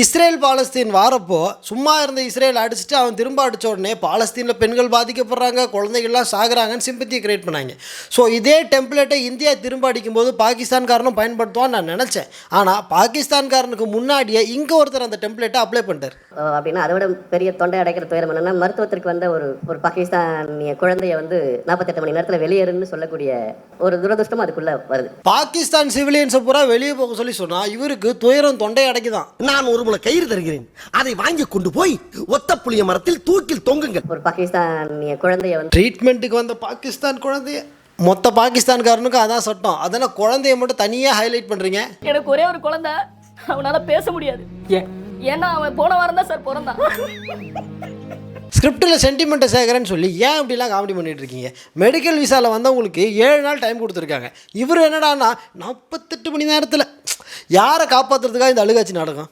Israel Palestine வாரப்போ சும்மா இருந்த Israel அடிச்சுட்டு அவன் திரும்ப அடிச்ச உடனே பாலஸ்தீனில் பெண்கள் பாதிக்கப்படுறாங்க குழந்தைகள்லாம் சாகுறாங்கன்னு சிம்பத்தியை கிரியேட் பண்ணாங்க. ஸோ இதே டெம்ப்ளேட்டை இந்தியா திரும்ப அடிக்கும்போது பாகிஸ்தான்காரனும் பயன்படுத்துவான்னு நான் நினச்சேன். ஆனால் பாகிஸ்தான்காரனுக்கு முன்னாடியே இங்கே ஒருத்தர் அந்த டெம்ப்ளேட்டை அப்ளை பண்ணிட்டார். அப்படின்னா அதை விட பெரிய தொண்டை அடைக்கிற துயரம் என்னன்னா மருத்துவத்திற்கு வந்த ஒரு ஒரு பாகிஸ்தானிய குழந்தைய வந்து நாற்பத்தெட்டு மணி நேரத்தில் வெளியேறுன்னு சொல்லக்கூடிய ஒரு துரதிருஷ்டம் அதுக்குள்ள வருது. பாகிஸ்தான் சிவிலியன்ஸை பூரா வெளியே போக சொல்லி சொன்னால் இவருக்கு துயரம் தொண்டை அடைக்குதான். நான் ஒரு முளை கயிறு தருகிறேன். அதை வாங்கி கொண்டு போய் ஒத்த புளிய மரத்தில் தூக்கில் தொங்குங்கள். ஒரு பாகிஸ்தானிய குழந்தைய வந்து ட்ரீட்மெண்ட்டுக்கு வந்த பாகிஸ்தான் குழந்தைய மொத்த பாகிஸ்தான்காரனுக்கும் அதான் சட்டம். அதனால் குழந்தைய மட்டும் தனியாக ஹைலைட் பண்ணுறீங்க எனக்கு ஒரே ஒரு குழந்தை அவனால பேச முடியாது. ஏன்னா அவன் போன வாரம் தான் சார் பிறந்தான். ஸ்கிரிப்டில் சென்டிமெண்ட்டை சேர்க்குறேன்னு சொல்லி ஏன் இப்படிலாம் காமெடி பண்ணிட்டு இருக்கீங்க? மெடிக்கல் விசாவில் வந்தவங்களுக்கு ஏழு நாள் டைம் கொடுத்துருக்காங்க. இவர் என்னடான்னா நாற்பத்தெட்டு மணி நேரத்தில் யாரை காப்பாற்றுறதுக்காக இந்த அழுகாட்சி நாடகம்?